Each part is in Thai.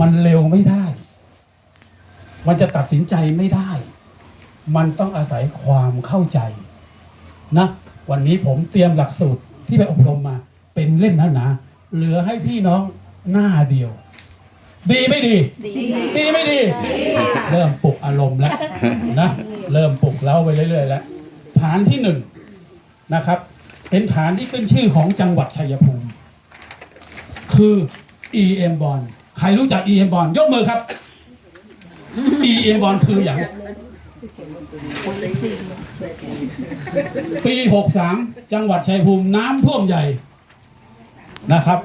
มันเร็วไม่ได้ มันจะตัดสินใจไม่ได้ มันต้องอาศัยความเข้าใจนะ วันนี้ผมเตรียมหลักสูตรที่ไปอบรมมา เป็นเล่มหนาๆเหลือให้พี่น้องหน้าเดียว ดีไม่ดี ดีไม่ดี เริ่มปลุกอารมณ์แล้วนะ เริ่มปลุกเล้าไปเรื่อยๆแล้ว ฐานที่หนึ่งนะครับ เป็นฐานที่ขึ้นชื่อของจังหวัดชัยภูมิ คือ EM Bond ใครรู้จัก EM Bond ยกมือครับ EM Bond คืออย่าง ปี 63 จังหวัดชัยภูมิน้ำท่วมใหญ่นะครับ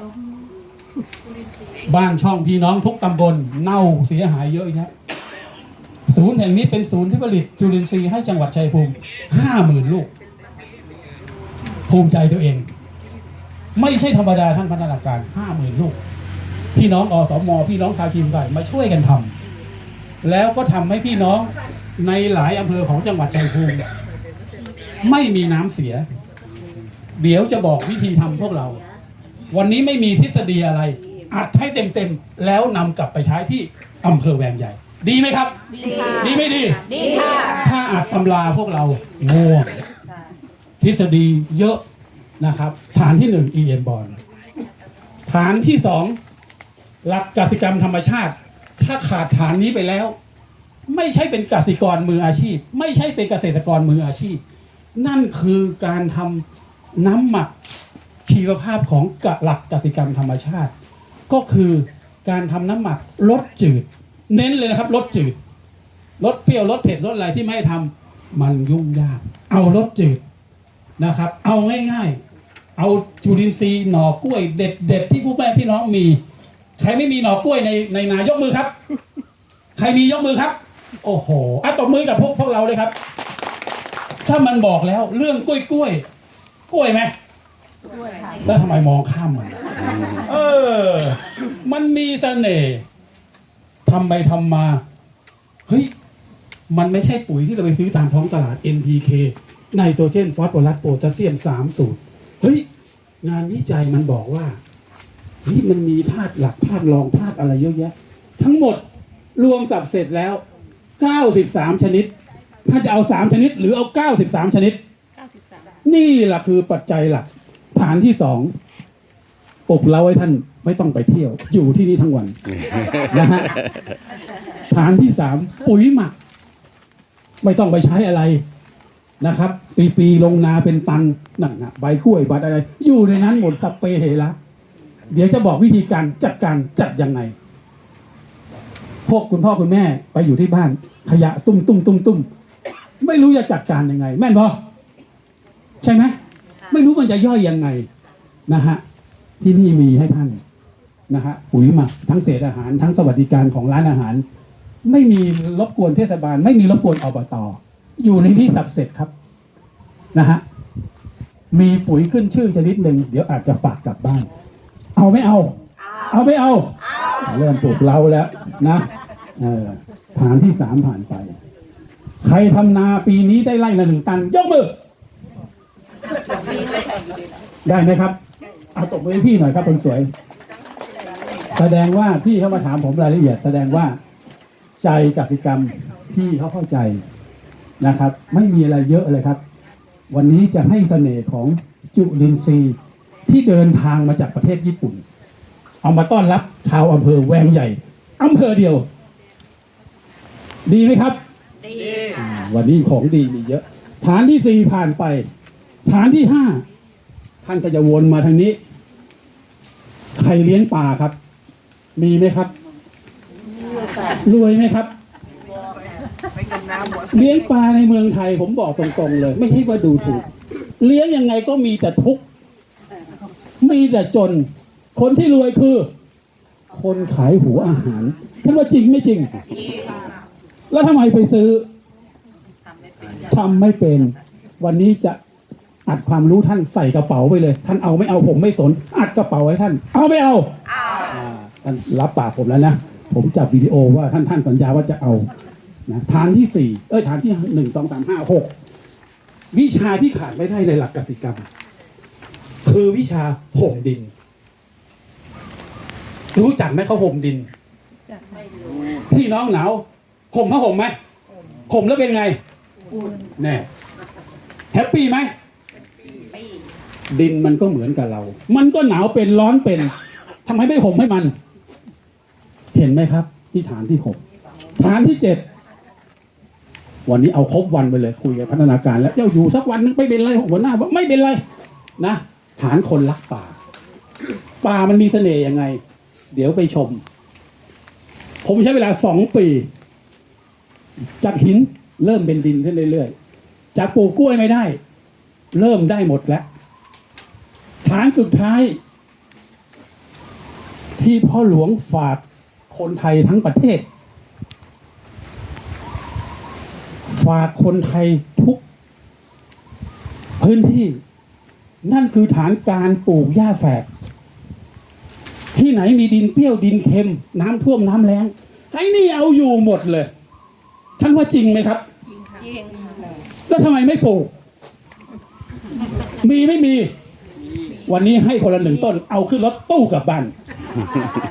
บ้านช่องพี่น้องทุกตำบลเน่าเสียหายเยอะนะศูนย์แห่งนี้เป็นศูนย์ที่ผลิตจุลินทรีย์ให้จังหวัดชัยภูมิห้าหมื่นลูก ภูมิใจตัวเอง ไม่ใช่ธรรมดาท่านพัฒนาการห้าหมื่นลูก พี่น้องอสมพี่น้องภาคีมไก่มาช่วยกันทำแล้วก็ทำให้พี่น้องในหลายอำเภอของจังหวัดชัยภูมิไม่มีน้ำเสีย เดี๋ยวจะบอกวิธีทำพวกเรา วันนี้ไม่มีทฤษฎีอะไร อัดให้เต็มๆ แล้วนำกลับไปใช้ที่อำเภอแวงใหญ่ ดีไหมครับ ดีค่ะดีไม่ดี ดีค่ะ ถ้าอัดตำราพวกเราง่วงทฤษฎีเยอะนะครับ ฐานที่หนึ่ง EM b o n ฐานที่สอง หลักกสิกรรมธรรมชาติ ถ้าขาดฐานนี้ไปแล้ว ไม่ใช่เป็นกสิกรมืออาชีพ ไม่ใช่เป็นเกษตรกรมืออาชีพ นั่นคือการทำน้ำหมักชีวภาพของกหลักกสิกรรมธรรมชาติ ก็คือการทำน้ำหมักลดจืด เน้นเลยนะครับลดจืดลดเปรี้ยวลดเผ็ดลดอะไรที่ไม่ให้ทำมันยุ่งยาก เอาลดจืดนะครับ เอาง่ายๆ เอาจุลินทรีย์หน่อกล้วยเด็ดเด็ดๆที่ผู้แม่พี่น้องมี ใครไม่มีหน่อกล้วยในในนายกมือครับ ใครมียกมือครับ โอ้โหอะตบมือกับพวกพวกเราเลยครับ ถ้ามันบอกแล้วเรื่องกล้วยกล้วยๆกล้วยไหมแล้วทำไมมองข้ามมันเออ มันมีเสน่ห์ทำไปทำมา เฮ้ย มันไม่ใช่ปุ๋ยที่เราไปซื้อตามท้องตลาด NPK ไนโตรเจนฟอสฟอรัสโพแทสเซียมสามสูตร เฮ้ย งานวิจัยมันบอกว่า เฮ้ยมันมีธาตุหลักธาตุรองธาตุอะไรเยอะแยะ ทั้งหมดรวมสับเสร็จแล้ว 93 ชนิด ถ้าจะเอา 3 ชนิด หรือเอา 93 ชนิด นี่แหละคือปัจจัยหลัก ฐานที่สองปลุกเราให้ท่านไม่ต้องไปเที่ยว อยู่ที่นี่ทั้งวันนะฮะฐานที่สามปุ๋ยหมัก ไม่ต้องไปใช้อะไรนะครับ ปีปีๆลงนาเป็นตันนั่นนะใบกล้วยใบอะไร อยู่ในนั้นหมดสับเปเหระ เดี๋ยวจะบอกวิธีการจัดการจัดยังไง พวกคุณพ่อคุณแม่ไปอยู่ที่บ้าน ขยะตุ้มตุ้มตุ้มตุ้มไม่รู้จะจัดการยังไง แม่นพอใช่ไหมไม่รู้มันจะย่อยยังไงนะฮะที่นี่มีให้ท่านนะฮะปุ๋ยหมักทั้งเศษอาหารทั้งสวัสดิการของร้านอาหาร ไม่มีรบกวนเทศบาล ไม่มีรบกวนอบตอยู่ในที่สับเสร็จครับนะฮะมีปุ๋ยขึ้นชื่อชนิดหนึ่งเดี๋ยวอาจจะฝากกลับบ้าน เอาไม่เอา เอาไม่เอา เริ่มปลุกเราแล้วนะเออฐานที่สามผ่านไป ใครทำนาปีนี้ได้ไร่ละหนึ่งตัน ยกมือ ได้ไหมครับ เอาตบมือให้พี่หน่อยครับคนสวย แสดงว่าพี่เขามาถามผมรายละเอียด แสดงว่า ใจกสิกรรมพี่เขาเข้าใจนะครับ ไม่มีอะไรเยอะเลยครับ วันนี้จะให้เสน่ห์ของจุลินทรีย์ ที่เดินทางมาจากประเทศญี่ปุ่น เอามาต้อนรับชาวอำเภอแวงใหญ่อำเภอเดียว ดีไหมครับ ดีอ่าวันนี้ของดีมีเยอะ ฐานที่สี่ผ่านไป ฐานที่ห้าท่านก็จะวนมาทางนี้ ใครเลี้ยงปลาครับ มีไหมครับ รวยไหมครับเลี้ยงปลาในเมืองไทยผมบอกตรงๆเลย ไม่ใช่ว่าดูถูก เลี้ยงยังไงก็มีแต่ทุกข์ มีแต่จน คนที่รวยคือ คนขายหัวอาหารท่านว่าจริงไม่จริง แล้วทำไมไปซื้อทำไม่เป็น วันนี้จะอัดความรู้ท่านใส่กระเป๋าไปเลย ท่านเอาไม่เอาผมไม่สน อัดกระเป๋าไว้ท่าน เอาไม่เอาอ่าท่านรับปากผมแล้วนะผมจับวิดีโอว่าท่านท่านสัญญาว่าจะเอานะฐานที่สี่เอ้ยฐานที่หนึ่งสองสามห้าหกวิชาที่ขาดไม่ได้ในหลักกสิกรรม คือวิชาห่มดิน รู้จักไหมเขาห่มดินพี่น้องหนาวห่มผ้าห่มไหมห่มแล้วเป็นไงแน่แฮปปี้ไหมดินมันก็เหมือนกับเรา มันก็หนาวเป็นร้อนเป็นทำไมไม่ห่มให้มัน เห็นไหมครับ ที่ฐานที่หกฐานที่เจ็ดวันนี้เอาครบวันไปเลยคุยกับพัฒนาการ แล้วเจ้าอยู่สักวันนึงไม่เป็นไรหัวหน้าบอกไม่เป็นไรนะ ฐานคนรักป่า ป่ามันมีเสน่ห์ยังไง เดี๋ยวไปชม ผมใช้เวลาสองปี จากหินเริ่มเป็นดินขึ้นเรื่อยๆ จากปลูกกล้วยไม่ได้ เริ่มได้หมดแล้ว ฐานสุดท้าย ที่พ่อหลวงฝากคนไทยทั้งประเทศ ฝากคนไทยทุกพื้นที่ นั่นคือฐานการปลูกหญ้าแฝก ที่ไหนมีดินเปรี้ยวดินเค็ม น้ำท่วมน้ำแล้งไอ้นี่เอาอยู่หมดเลย ท่านว่าจริงไหมครับจริงแล้วทำไมไม่ปลูก มีไม่มี วันนี้ให้คนละหนึ่งต้น เอาขึ้นรถตู้กลับบ้าน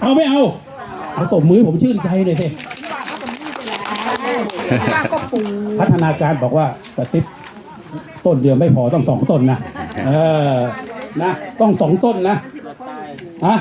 เอาไม่เอา เอาตบมือผมชื่นใจเลยสิป้าก็ปูพัฒนาการบอกว่ากระซิบต้นเดียวไม่พอต้องสองต้นนะ เออนะ ต้องสองต้นนะฮะ